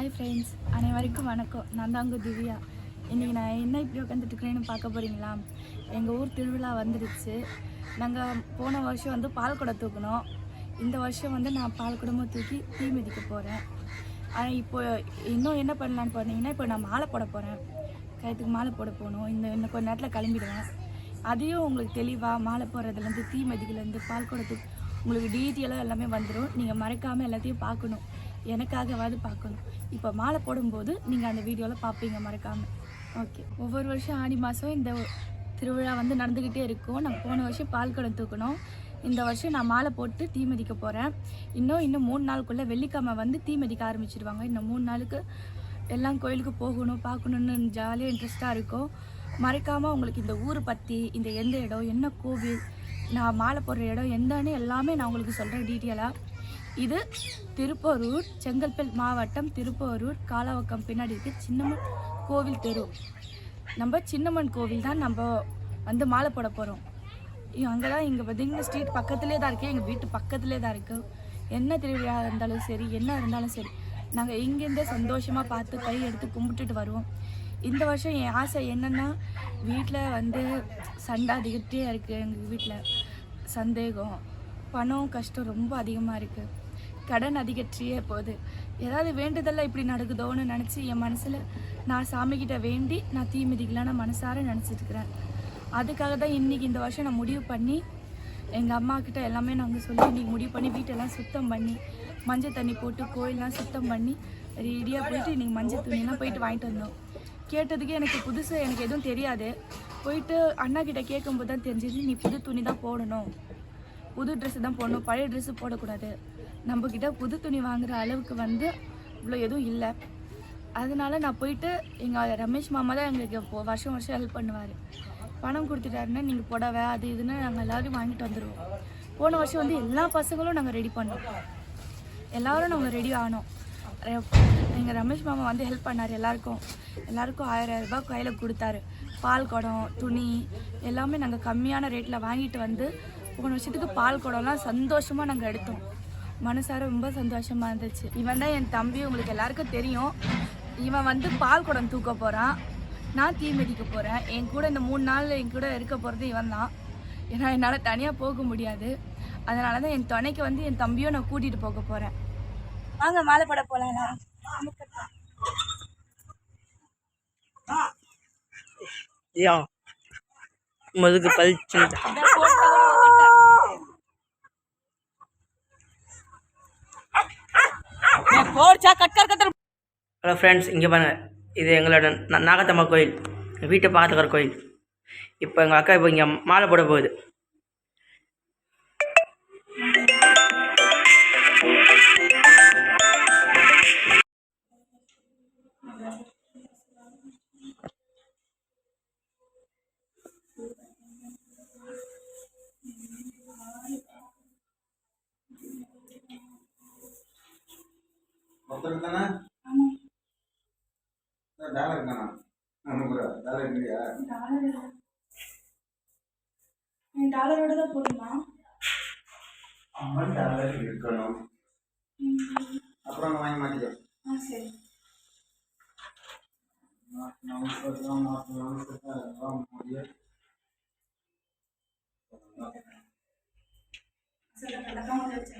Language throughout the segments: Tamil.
ஹாய் ஃப்ரெண்ட்ஸ் அனைவருக்கும் வணக்கம். நான் தாங்க திவ்யா. இன்றைக்கி நான் என்ன இப்படி உட்காந்துட்டுருக்கிறேன்னு பார்க்க போகிறீங்களா எங்கள் ஊர் திருவிழா வந்துடுச்சு நாங்கள் போன வருஷம் வந்து பால் குடம் தூக்கணும் இந்த வருஷம் வந்து நான் பால் குடமும் தூக்கி தீ மிதிக்க போகிறேன் ஆனால் இப்போ இன்னும் என்ன பண்ணலான்னு பார்த்தீங்கன்னா இப்போ நான் மாலை போட போகிறேன் கயத்துக்கு மாலை போட போகணும். இந்த இன்னும் கொஞ்ச நேரத்தில் கிளம்பிடுவேன். அதையும் உங்களுக்கு தெளிவாக மாலை போடுறதுலேருந்து தீ மிதிக்கலேருந்து பால் குடத்துக்கு உங்களுக்கு டீட்டெயிலாக எல்லாமே வந்துடும் நீங்கள் மறக்காமல் எல்லாத்தையும் பார்க்கணும். எனக்காகவாது பார்க்கணும். இப்போ மாலை போடும்போது நீங்கள் அந்த வீடியோவில் பார்ப்பீங்க மறக்காமல் ஓகே ஒவ்வொரு வருஷம் ஆடி மாதம் இந்த திருவிழா வந்து நடந்துக்கிட்டே இருக்கும். நான் போன வருஷம் பால் குடம் தூக்கணும். இந்த வருஷம் நான் மாலை போட்டு தீ மிதிக்க போகிறேன் இன்னும் இன்னும் மூணு நாளுக்குள்ளே வெள்ளிக்கிழமை வந்து தீ மிதிக்க ஆரம்பிச்சிடுவாங்க இன்னும் மூணு நாளுக்கு எல்லாம் கோயிலுக்கு போகணும் பார்க்கணுன்னு ஜாலியாக இன்ட்ரெஸ்ட்டாக இருக்கும். மறக்காமல் உங்களுக்கு இந்த ஊர் பற்றி இந்த எந்த இடம் என்ன கோவில் நான் மாலை போடுற இடம் எந்தன்னு எல்லாமே நான் உங்களுக்கு சொல்கிறேன் டீட்டெயிலாக இது திருப்பரூர் செங்கல்பேட் மாவட்டம் திருப்பரூர் காலாவக்கம் பின்னாடி இருக்குது சின்னம்மன் கோவில் தெரு. நம்ம சின்னம்மன் கோவில் தான் நம்ம வந்து மாலை போட போகிறோம் அங்கே தான் இங்கே பார்த்திங்கன்னா ஸ்ட்ரீட் பக்கத்துலேயே தான் இருக்குது எங்கள் வீட்டு பக்கத்துலேயே தான் இருக்குது என்ன திருவிழா இருந்தாலும் சரி என்ன இருந்தாலும் சரி நாங்கள் இங்கேருந்தே சந்தோஷமாக பார்த்து கை எடுத்து கும்பிட்டுட்டு வருவோம். இந்த வருஷம் என் ஆசை என்னென்னா வீட்டில் வந்து சண்டை அதிகட்டே இருக்குது எங்கள் வீட்டில் சந்தேகம் பணம் கஷ்டம் ரொம்ப அதிகமாக இருக்குது கடன் அதிகற்றியே போகுது. ஏதாவது வேண்டுதெல்லாம் இப்படி நடக்குதோன்னு நினச்சி என் மனசில் நான் சாமிக்கிட்ட வேண்டி நான் தீ மிதிக்கலான்னு மனசார நினச்சிட்ருக்குறேன் அதுக்காக தான் இன்றைக்கி இந்த வருஷம் நான் முடிவு பண்ணி எங்கள் அம்மாக்கிட்ட எல்லாமே நாங்கள் சொல்லி இன்றைக்கி முடிவு பண்ணி வீட்டெல்லாம் சுத்தம் பண்ணி மஞ்சள் தண்ணி போட்டு கோயிலெலாம் சுத்தம் பண்ணி ரெடியாக போயிட்டு இன்றைக்கி மஞ்சள் துணியெல்லாம் போயிட்டு வாங்கிட்டு வந்தோம். கேட்டதுக்கு எனக்கு புதுசு எனக்கு எதுவும் தெரியாது. போயிட்டு அண்ணா கிட்ட கேட்கும்போது தான் தெரிஞ்சிச்சு நீ புது துணி தான் போடணும். புது ட்ரெஸ்ஸு தான் போடணும் பழைய ட்ரெஸ்ஸு போடக்கூடாது. நம்மக்கிட்ட புது துணி வாங்குற அளவுக்கு வந்து இவ்வளோ எதுவும் இல்லை. அதனால நான் போயிட்டு எங்கள் ரமேஷ் மாமா தான் எங்களுக்கு இப்போ வருஷம் வருஷம் ஹெல்ப் பண்ணுவார். பணம் கொடுத்துட்டாருன்னா நீங்கள் புடவை அது இதுன்னு நாங்கள் எல்லோரும் வாங்கிட்டு வந்துடுவோம் போன வருஷம் வந்து எல்லா பசங்களும் நாங்கள் ரெடி பண்ணோம். எல்லோரும் நாங்கள் ரெடி ஆனோம். எங்கள் ரமேஷ் மாமா வந்து ஹெல்ப் பண்ணார் எல்லாருக்கும். எல்லாருக்கும் ஆயிரம் ரூபாய் கையில் கொடுத்தாரு. பால் குடம் துணி எல்லாமே நாங்கள் கம்மியான ரேட்டில் வாங்கிட்டு வந்து போன வருஷத்துக்கு பால் குடம்லாம் சந்தோஷமாக நாங்கள் எடுத்தோம். மனசார ரொம்ப சந்தோஷமாக இருந்துச்சு. இவன் தான் என் தம்பி உங்களுக்கு எல்லாருக்கும் தெரியும். இவன் வந்து பால் குடம் தூக்க போகிறான் நான் தீ மிதிக்க போகிறேன் என் கூட இந்த மூணு நாள் என் கூட இருக்க போகிறது இவன் தான். ஏன்னா என்னால் தனியாக போக முடியாது. அதனால தான் என் துணைக்கு வந்து என் தம்பியும் நான் கூட்டிகிட்டு போக போகிறேன் வாங்க மாலை போட போகலாம் யா முதுகு ஹலோ ஃப்ரெண்ட்ஸ் இங்கே பாருங்கள் இது எங்களோட நாகத்தம்மா கோயில். எங்கள் பார்த்துக்கிற கோயில். இப்போ எங்கள் அக்கா இப்போ இங்கே மாலை போட போகுது. ஒருத்தருக்கு தானே டாலர் தானா டாலர் டாலரோட தான் போதுமா அம்மா டாலர் இருக்கணும். அப்புறம் வாங்கி மாட்டிக்கோ சரி. சொல்லுங்க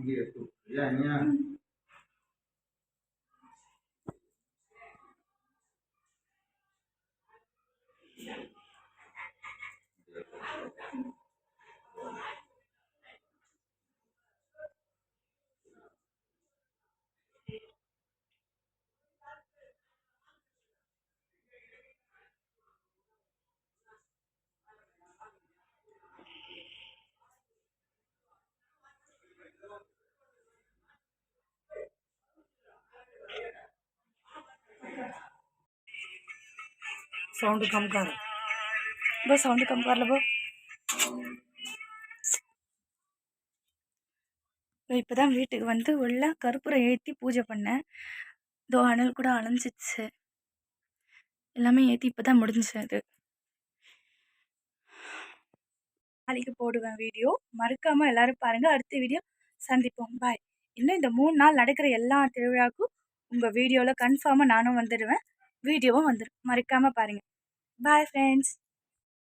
Hindi ito. Yan, yan. Yeah. Sound कम कर போ சவுண்டு கம் வரல போ இப்போ தான் வீட்டுக்கு வந்து உள்ள கற்பூரம் ஏற்றி பூஜை பண்ணேன் இதோ அனல் கூட அலைஞ்சிச்சு எல்லாமே ஏற்றி இப்போ தான் முடிஞ்சுச்சு அது நாளைக்கு போடுவேன் வீடியோ மறக்காமல் எல்லாரும் பாருங்கள் அடுத்த வீடியோ சந்திப்போம் பாய் இன்னும் இந்த மூணு நாள் நடக்கிற எல்லா திருவிழாவுக்கும் உங்கள் வீடியோவில் கன்ஃபார்மாக நானும் வந்துடுவேன் வீடியோவும் வந்துடும் மறக்காமல் பாருங்கள் பாய் ஃப்ரெண்ட்ஸ்